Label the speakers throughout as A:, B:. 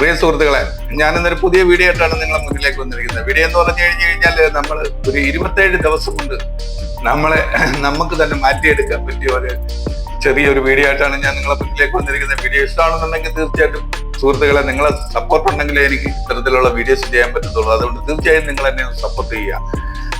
A: പ്രിയ സുഹൃത്തുക്കളെ ഞാൻ ഇന്നൊരു പുതിയ വീഡിയോ ആയിട്ടാണ് നിങ്ങളെ മുന്നിലേക്ക് വന്നിരിക്കുന്നത്. വീഡിയോ എന്ന് പറഞ്ഞു കഴിഞ്ഞു കഴിഞ്ഞാൽ നമ്മൾ ഒരു ഇരുപത്തേഴ് ദിവസം കൊണ്ട് നമ്മളെ നമുക്ക് തന്നെ മാറ്റിയെടുക്കാൻ പറ്റിയ ഒരു ചെറിയൊരു വീഡിയോ ആയിട്ടാണ് ഞാൻ നിങ്ങളെ മുന്നിലേക്ക് വന്നിരിക്കുന്നത്. വീഡിയോ ഇഷ്ടമാണെന്നുണ്ടെങ്കിൽ തീർച്ചയായിട്ടും സുഹൃത്തുക്കളെ നിങ്ങളെ സപ്പോർട്ട് ഉണ്ടെങ്കിലേ എനിക്ക് ഇത്തരത്തിലുള്ള വീഡിയോസ് ചെയ്യാൻ പറ്റത്തുള്ളൂ. അതുകൊണ്ട് തീർച്ചയായും നിങ്ങൾ എന്നെ സപ്പോർട്ട് ചെയ്യുക.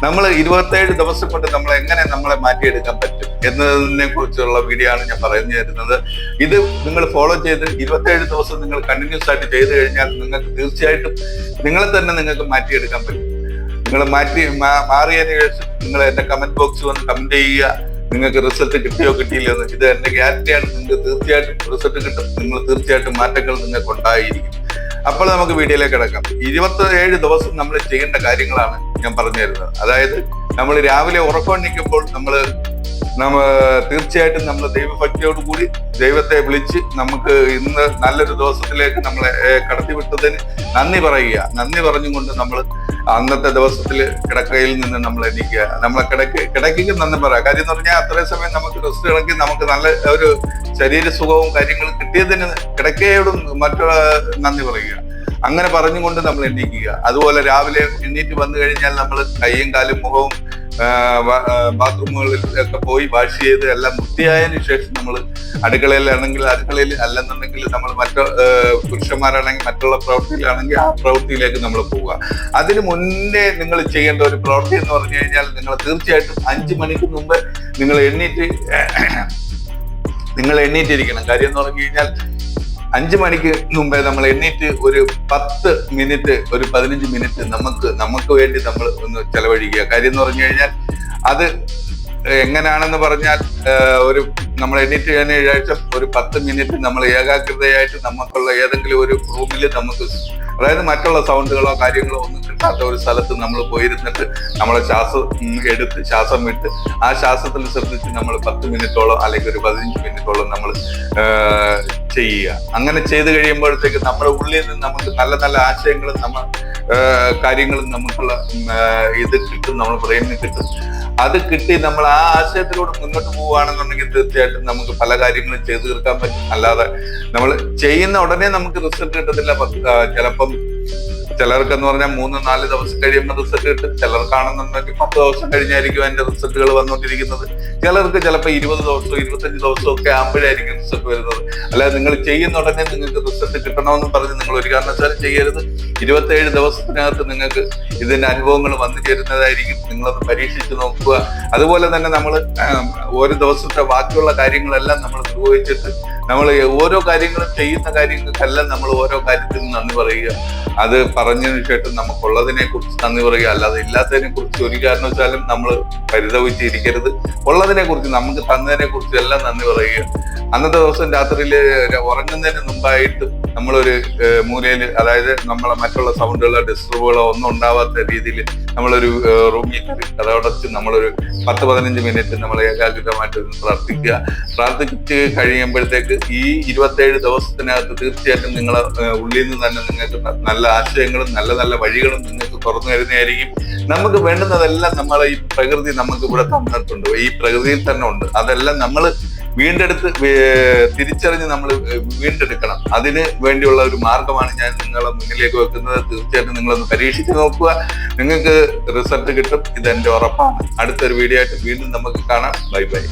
A: നമ്മൾ ഇരുപത്തേഴ് ദിവസം കൊണ്ട് നമ്മൾ എങ്ങനെ നമ്മളെ മാറ്റിയെടുക്കാൻ പറ്റും? എന്നതിനെ കുറിച്ചുള്ള വീഡിയോ ആണ് ഞാൻ പറഞ്ഞു തരുന്നത്. ഇത് നിങ്ങൾ ഫോളോ ചെയ്ത് ഇരുപത്തേഴ് ദിവസം നിങ്ങൾ കണ്ടിന്യൂസ് ആയിട്ട് ചെയ്തു കഴിഞ്ഞാൽ നിങ്ങൾക്ക് തീർച്ചയായിട്ടും നിങ്ങളെ തന്നെ നിങ്ങൾക്ക് മാറ്റിയെടുക്കാൻ പറ്റും. നിങ്ങൾ മാറ്റി മാറിയതിനു ശേഷം നിങ്ങൾ എന്റെ കമന്റ് ബോക്സ് വന്ന് കമന്റ് ചെയ്യുക. നിങ്ങൾക്ക് റിസൾട്ട് കിട്ടിയോ കിട്ടിയില്ലോ എന്ന് ഇത് എന്റെ ഗ്യാരണ്ടിയാണ് നിങ്ങൾക്ക് തീർച്ചയായിട്ടും റിസൾട്ട് കിട്ടും. നിങ്ങൾ തീർച്ചയായിട്ടും മാറ്റങ്ങൾ നിങ്ങൾക്ക് ഉണ്ടായിരിക്കും. അപ്പോൾ നമുക്ക് വീഡിയോയിലേക്ക് കിടക്കാം. ഇരുപത്തി ഏഴ് ദിവസം നമ്മൾ ചെയ്യേണ്ട കാര്യങ്ങളാണ് ഞാൻ പറഞ്ഞു തരുന്നത്. അതായത് നമ്മൾ രാവിലെ ഉറക്കം എണ്ണിക്കുമ്പോൾ നമ്മൾ നമ്മ തീർച്ചയായിട്ടും നമ്മൾ ദൈവഭക്തിയോട് കൂടി ദൈവത്തെ വിളിച്ച് നമുക്ക് ഇന്ന് നല്ലൊരു ദിവസത്തിലേക്ക് നമ്മളെ കടത്തിവിട്ടതിന് നന്ദി പറയുക. നന്ദി പറഞ്ഞുകൊണ്ട് നമ്മൾ അന്നത്തെ ദിവസത്തിൽ കിടക്കയിൽ നിന്ന് നമ്മൾ എണീക്കുക. നമ്മളെ കിടക്ക കിടക്കയ്ക്ക് നന്ദി പറയാം. കാര്യം എന്ന് പറഞ്ഞാൽ അത്രയും സമയം നമുക്ക് റെസ്റ്റ് കിടക്കി നമുക്ക് നല്ല ഒരു ശരീര സുഖവും കാര്യങ്ങളും കിട്ടിയതിന് കിടക്കയോടും മറ്റുള്ള നന്ദി പറയുക. അങ്ങനെ പറഞ്ഞുകൊണ്ട് നമ്മൾ എണീക്കുക. അതുപോലെ രാവിലെ എണ്ണീറ്റ് വന്നു കഴിഞ്ഞാൽ നമ്മൾ കൈയും കാലും മുഖവും ബാത്റൂമുകളിൽ ഒക്കെ പോയി വാഷ് ചെയ്ത് എല്ലാം വൃത്തിയായതിനു ശേഷം നമ്മൾ അടുക്കളയിലാണെങ്കിൽ അടുക്കളയിൽ അല്ലെന്നുണ്ടെങ്കിൽ നമ്മൾ മറ്റു പുരുഷന്മാരാണെങ്കിൽ മറ്റുള്ള പ്രവൃത്തിയിലാണെങ്കിൽ ആ പ്രവൃത്തിയിലേക്ക് നമ്മൾ പോവുക. അതിന് മുന്നേ നിങ്ങൾ ചെയ്യേണ്ട ഒരു പ്രവൃത്തി എന്ന് പറഞ്ഞു കഴിഞ്ഞാൽ നിങ്ങൾ തീർച്ചയായിട്ടും അഞ്ചു മണിക്ക് മുമ്പ് നിങ്ങൾ എണ്ണീറ്റ് നിങ്ങൾ എണ്ണീറ്റിരിക്കണം. കാര്യം എന്ന് പറഞ്ഞു കഴിഞ്ഞാൽ അഞ്ചു മണിക്ക് മുമ്പേ നമ്മൾ എണ്ണീറ്റ് ഒരു പത്ത് മിനിറ്റ് ഒരു പതിനഞ്ച് മിനിറ്റ് നമുക്ക് നമുക്ക് വേണ്ടി നമ്മൾ ഒന്ന് ചെലവഴിക്കുക. കാര്യം എന്ന് പറഞ്ഞു കഴിഞ്ഞാൽ അത് എങ്ങനെയാണെന്ന് പറഞ്ഞാൽ ഒരു നമ്മൾ എണ്ണീറ്റ് കഴിഞ്ഞ ഏഴാഴ്ച ഒരു പത്ത് മിനിറ്റ് നമ്മൾ ഏകാഗ്രതയായിട്ട് നമുക്കുള്ള ഏതെങ്കിലും ഒരു റൂമിൽ നമുക്ക് അതായത് മറ്റുള്ള സൗണ്ടുകളോ കാര്യങ്ങളോ ഒന്നും കിട്ടാത്ത ഒരു സ്ഥലത്ത് നമ്മൾ പോയിരുന്നിട്ട് നമ്മളെ ശ്വാസം എടുത്ത് ശ്വാസം വിട്ട് ആ ശ്വാസത്തിൽ ശ്രദ്ധിച്ച് നമ്മൾ പത്ത് മിനിറ്റോളം അല്ലെങ്കിൽ ഒരു പതിനഞ്ച് മിനിറ്റോളം നമ്മൾ ചെയ്യുക. അങ്ങനെ ചെയ്തു കഴിയുമ്പോഴത്തേക്ക് നമ്മുടെ ഉള്ളിൽ നിന്ന് നമുക്ക് നല്ല നല്ല ആശയങ്ങളും നമ്മൾ കാര്യങ്ങളും നമുക്കുള്ള ഇത് കിട്ടും നമ്മൾ ബ്രെയിനിൽ കിട്ടും. അത് കിട്ടി നമ്മൾ ആ ആശയത്തിലൂടെ മുന്നോട്ട് പോവുകയാണെന്നുണ്ടെങ്കിൽ തീർച്ചയായിട്ടും നമുക്ക് പല കാര്യങ്ങളും ചെയ്തു തീർക്കാൻ പറ്റും. അല്ലാതെ നമ്മൾ ചെയ്യുന്ന ഉടനെ നമുക്ക് റിസൾട്ട് കിട്ടത്തില്ല. ചിലപ്പം ചിലർക്ക് എന്ന് പറഞ്ഞാൽ മൂന്ന് നാല് ദിവസം കഴിയുമ്പോൾ റിസൾട്ട് കിട്ടും. ചിലർക്കാണെന്നുണ്ടെങ്കിൽ പത്ത് ദിവസം കഴിഞ്ഞായിരിക്കും അതിന്റെ റിസൾട്ടുകൾ വന്നുകൊണ്ടിരിക്കുന്നത്. ചിലർക്ക് ചിലപ്പോൾ ഇരുപത് ദിവസവും ഇരുപത്തഞ്ച് ദിവസവും ഒക്കെ ആകുമ്പോഴായിരിക്കും റിസൾട്ട് വരുന്നത്. അല്ലാതെ നിങ്ങൾ ചെയ്യുന്ന ഉടനെ നിങ്ങൾക്ക് റിസൾട്ട് കിട്ടണമെന്ന് പറഞ്ഞ് നിങ്ങൾ ഒരു കാരണവശാലും ചെയ്യരുത്. ഇരുപത്തേഴ് ദിവസത്തിനകത്ത് നിങ്ങൾക്ക് ഇതിന്റെ അനുഭവങ്ങൾ വന്നു ചേരുന്നതായിരിക്കും. നിങ്ങളത് പരീക്ഷിച്ച് നോക്കുക. അതുപോലെ തന്നെ നമ്മൾ ഓരോ ദിവസത്തെ ബാക്കിയുള്ള കാര്യങ്ങളെല്ലാം നമ്മൾ നിർവഹിച്ചിട്ട് നമ്മൾ ഓരോ കാര്യങ്ങളും ചെയ്യുന്ന കാര്യങ്ങൾക്കെല്ലാം നമ്മൾ ഓരോ കാര്യത്തിനും നന്ദി പറയുക. അത് പറഞ്ഞതിന് ശേഷം നമുക്കുള്ളതിനെ കുറിച്ച് നന്ദി പറയുക. അല്ലാതെ ഇല്ലാത്തതിനെ കുറിച്ച് ഒരു കാരണവശാലും നമ്മൾ പരിതപിച്ചിരിക്കരുത്. ഉള്ളതിനെ കുറിച്ച് നമുക്ക് തന്നതിനെ കുറിച്ച് എല്ലാം നന്ദി പറയുക. അന്നത്തെ ദിവസം രാത്രിയിൽ ഉറങ്ങുന്നതിന് മുമ്പായിട്ട് നമ്മളൊരു മൂലയിൽ അതായത് നമ്മളെ മറ്റുള്ള സൗണ്ടുകളോ ഡിസ്റ്റർബുകളോ ഒന്നും ഉണ്ടാവാത്ത രീതിയിൽ നമ്മളൊരു റൂമിൽ കഥവടച്ച് നമ്മളൊരു പത്ത് പതിനഞ്ച് മിനിറ്റ് നമ്മൾ ഏകാഗ്രതമായിട്ട് പ്രാർത്ഥിക്കുക. പ്രാർത്ഥിച്ച് കഴിയുമ്പോഴത്തേക്ക് ഈ ഇരുപത്തേഴ് ദിവസത്തിനകത്ത് തീർച്ചയായിട്ടും നിങ്ങളെ ഉള്ളിൽ നിന്ന് തന്നെ നിങ്ങൾക്ക് നല്ല ആശയങ്ങളും നല്ല നല്ല വഴികളും നിങ്ങൾക്ക് തുറന്നു തരുന്നതായിരിക്കും. നമുക്ക് വേണ്ടുന്നതെല്ലാം നമ്മളെ ഈ പ്രകൃതി നമുക്ക് ഇവിടെ തന്നിട്ടുണ്ട്. ഈ പ്രകൃതിയിൽ തന്നെ ഉണ്ട്. അതെല്ലാം നമ്മൾ വീണ്ടെടുത്ത് തിരിച്ചറിഞ്ഞ് നമ്മൾ വീണ്ടെടുക്കണം. അതിന് വേണ്ടിയുള്ള ഒരു മാർഗമാണ് ഞാൻ നിങ്ങളെ മുന്നിലേക്ക് വെക്കുന്നത്. തീർച്ചയായിട്ടും നിങ്ങളൊന്ന് പരീക്ഷിച്ച് നോക്കുക. നിങ്ങൾക്ക് റിസൾട്ട് കിട്ടും. ഇതെന്റെ ഉറപ്പാണ്. അടുത്തൊരു വീഡിയോ ആയിട്ട് വീണ്ടും നമുക്ക് കാണാം. Bye bye.